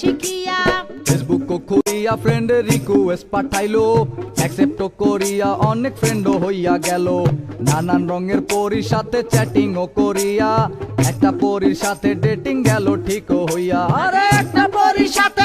শিখিয়া। Facebook করিয়া ফ্রেন্ডের request পাঠাইলো। Accept করিয়া অনেক ফ্রেন্ডও হইয়া গেল। নানান রঙের পরির সাথে চ্যাটিং ও করিয়া। একটা পরির সাথে ডেটিং গেল, ঠিকও হইয়া। আরে একটা পরির সাথে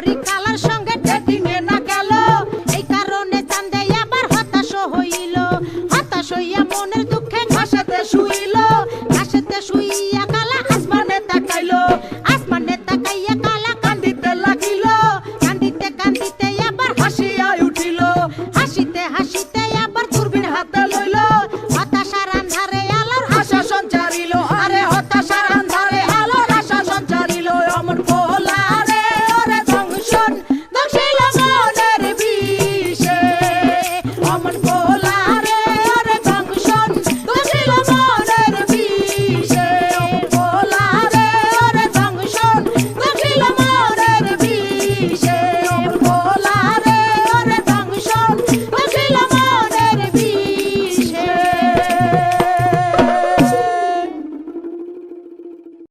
Ricala,